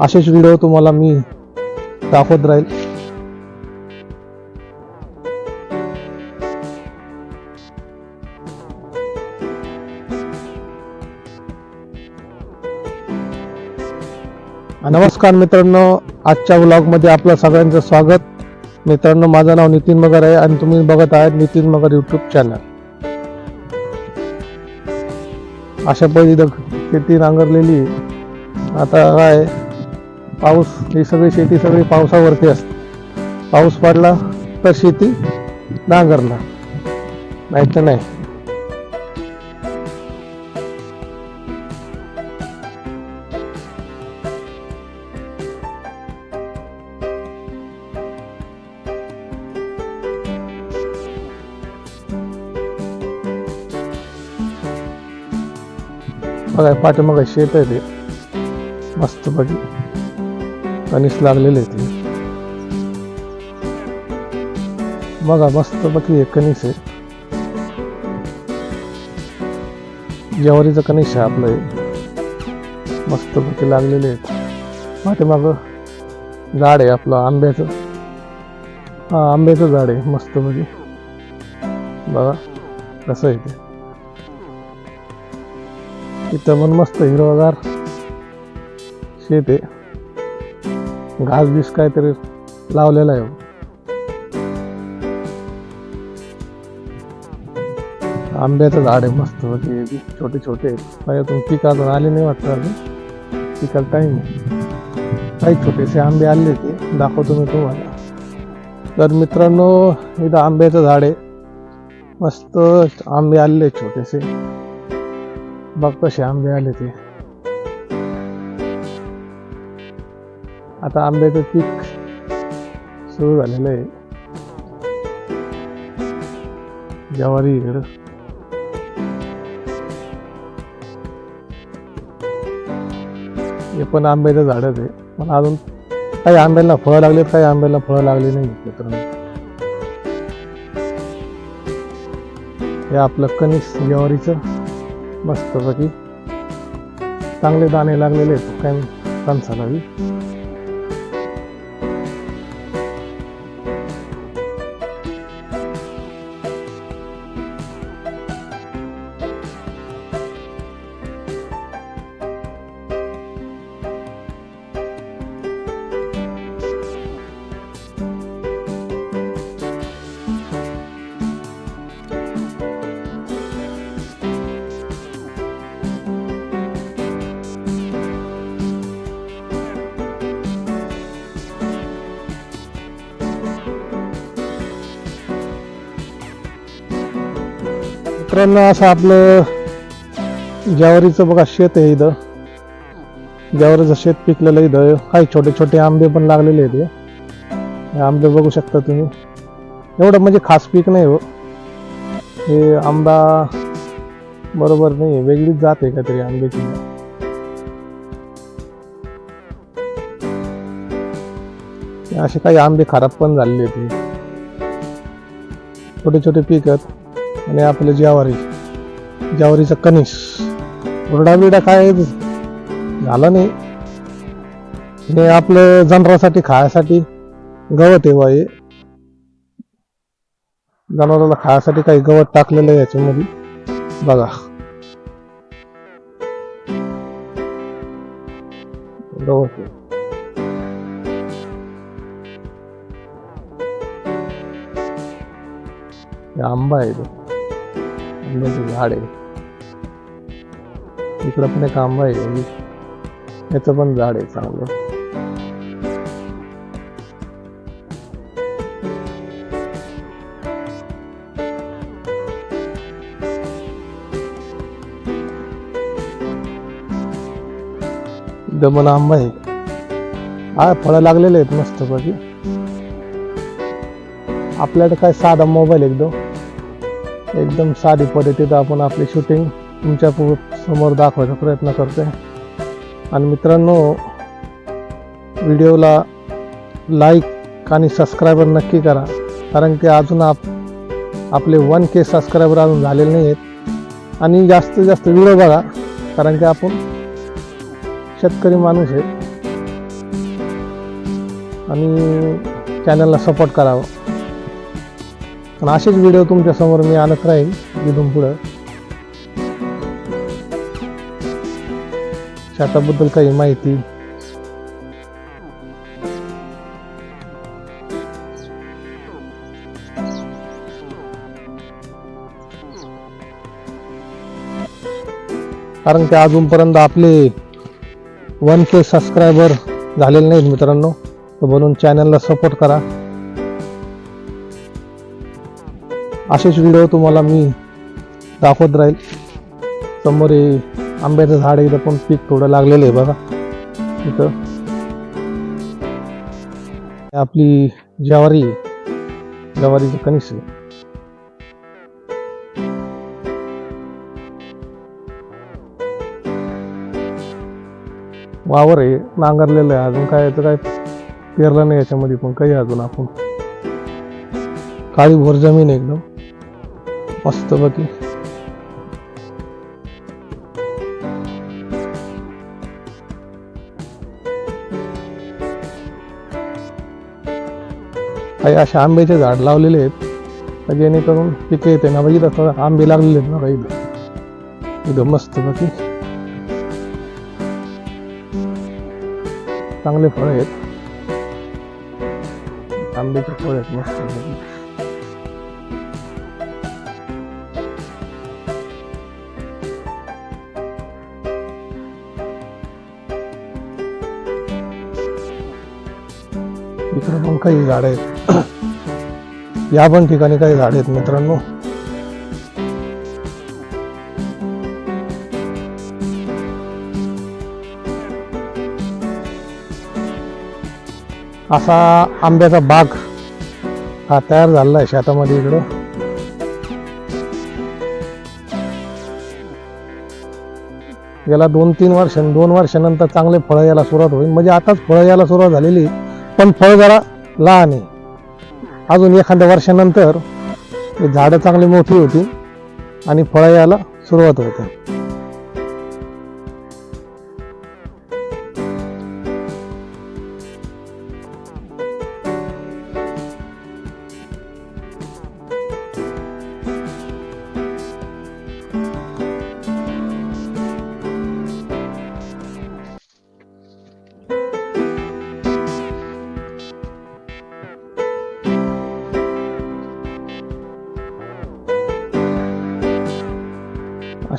असेच व्हिडिओ तुम्हाला मी दाखवत राहील. नमस्कार मित्रांनो आजच्या व्लॉगमध्ये आपलं सगळ्यांचं स्वागत. मित्रांनो माझं नाव नितीन मगर आहे आणि तुम्ही बघत आहात नितीन मगर यूट्यूब चॅनल अशा पद्धतीनं शेती नांगरलेली आता काय पाऊस ही सगळी शेती सगळी पावसावरती असते. पाऊस पडला तर शेती नांगरणार. नाही तर नाही. बघा पाठीमागं शेत आहे ते. मस्त बघी कणीस लागलेले ते. बघा मस्त बघी एक कणीस आहे. ज्वारीचं कणीस आहे आपलं हे. मस्त बघी लागलेले आहेत. पाठीमाग झाड आहे आपलं आंब्याचं. हा आंब्याचं झाड आहे मस्त बघी बघा कसं आहे ते. इथं पण मस्त हिरवगार शेत आहे. घास बीस काहीतरी लावलेला आहे. आंब्याचं झाड आहे मस्त म्हणजे वगैरे छोटे छोटे आहेत. पीक अजून आले नाही वाटतं अजून. पिकाला टाईम काही छोटेसे आंबे आले ते दाखवतो मी तुम्हाला. तर मित्रांनो इथं आंब्याचं झाड आहे. मस्त आंबे आलेले आहेत छोटेसे. बघ कसे आंबे आले ते. आता आंब्याचं पीक सुरू झालेलं आहे. ज्वारी इकडं हे पण आंब्याचं झाडच आहे. पण अजून काही आंब्याला फळं लागलेत काही आंब्याला फळं लागली नाही मित्रांनो. हे आपलं कणिस ज्वारीचं मस्तपैकी चांगले दाणे लागलेले आहेत. काय कणसा लागली मित्रांनो असं आपलं ज्वारीचं बघा शेत आहे इथं. ज्वारीचं शेत पिकलेलं आहे इथं. काही छोटे छोटे आंबे पण लागलेले आहेत हे. आंबे बघू शकता तुम्ही. एवढं म्हणजे खास पीक नाही हो. हे आंबा बरोबर नाही वेगळीच जात आहे काहीतरी आंब्याची. असे काही आंबे खराब पण झालेले आहेत. छोटे छोटे पीक आहेत. आणि आपलं ज्वारी ज्यावारीचा कणीस ओरडा बिरडा काय झाला नाही. हे आपलं जनावरासाठी खायसाठी गवत आहे बा हे जनावराला खायसाठी काही गवत टाकलेलं आहे याच्यामध्ये. बघा. गवत आहे. हे आंबा आहे. तो आंब्याचं झाड आहे. इकडं पण एक आंबा आहे. याचं पण झाड आहे चांगलं. डबल आंबा आहे. हा फळं लागलेले आहेत मस्त पैकी आपल्याकडे काय साधा मोबाईल एकदम. एकदम साधी पद्धतीत आपण आपली शूटिंग तुमच्यासमोर दाखवायचा प्रयत्न करतोय. आणि मित्रांनो व्हिडिओला लाईक आणि सबस्क्रायबर नक्की करा. कारण की अजून आप आपले वन के सबस्क्रायबर अजून झालेले नाही आहेत आणि जास्तीत जास्त व्हिडिओ बघा कारण की आपण शेतकरी माणूस आहे. आणि चॅनलला सपोर्ट करावं. आणि असेच व्हिडिओ तुमच्यासमोर मी आणत राहील इथून पुढं. शेताबद्दल काही माहिती. कारण ते अजूनपर्यंत आपले वन के सबस्क्रायबर झालेले नाहीत मित्रांनो. तर म्हणून चॅनलला सपोर्ट करा. असेच व्हिडिओ तुम्हाला मी दाखवत राहील. समोर हे आंब्याचं झाड इथं पण पीक थोडं लागलेलं आहे बघा. इथं. आपली ज्वारी आहे. ज्वारीचं कणीस वावर आहे नांगरलेलं आहे. अजून काय याचं काय पेरलं नाही याच्यामध्ये पण काही अजून आपण. काळी भोर जमीन आहे एकदम. मस्त बाकी काही असे आंब्याचे झाड लावलेले आहेत. जेणेकरून पिके येते ना बघितलं तर आंबे लागलेले आहेत ना काही एकदम मस्त बाकी चांगले फळ आहेत. आंब्याचे फळ आहेत मस्त मित्रांनो काही झाडं आहेत. या पण ठिकाणी काही झाडं आहेत मित्रांनो. असा आंब्याचा बाग हा तयार झालेला आहे शेतामध्ये इकडं. याला दोन तीन वर्ष दोन वर्षानंतर चांगले फळं यायला सुरुवात होईल. म्हणजे आताच फळं यायला सुरुवात झालेली आहे. पण फळ जरा लहान आहे. अजून एखाद्या वर्षानंतर हे झाडं चांगली मोठी होती आणि फळं यायला सुरुवात होते.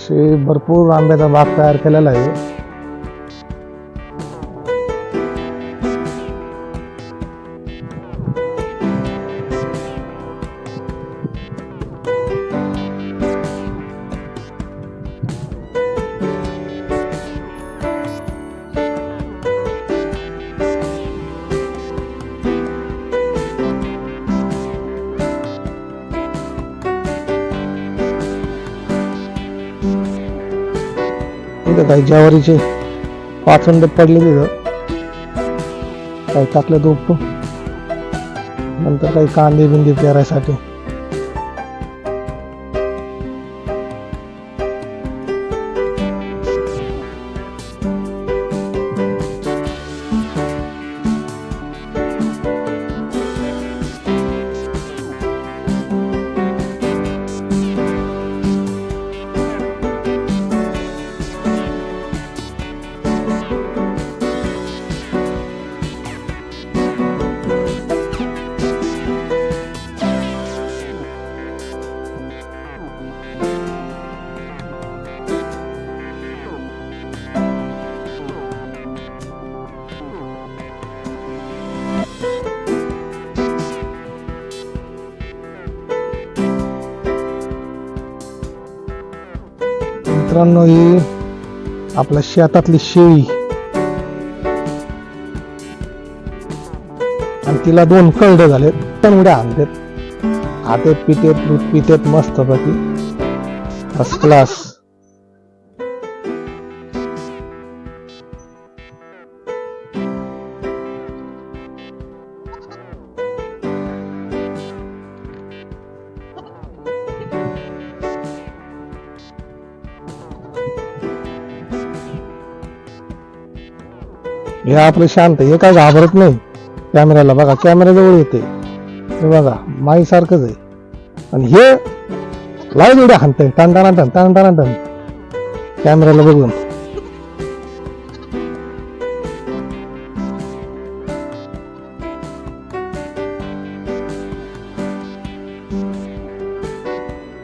असे भरपूर आंब्याचा बाग तयार केलेला आहे. इथं काही ज्वारीचे पाचंड पडले तिथं काही टाकलं तर नंतर काही कांदे बिंदे पेरायसाठी मित्रांनो ही आपल्या शेतातली शेळी. आणि तिला दोन कळड झाले पण आणतात खातेत पितेत दूध पितेत मस्त पैकी फर्स्ट क्लास हे आपलं शांत हे काय घाबरत नाही. कॅमेऱ्याला बघा कॅमेऱ्याजवळ येते. हे बघा माईसारखंच आहे. आणि हे लाईन एवढ्या हाणतंय. टन टन टन टन टन टन. कॅमेऱ्याला बघून.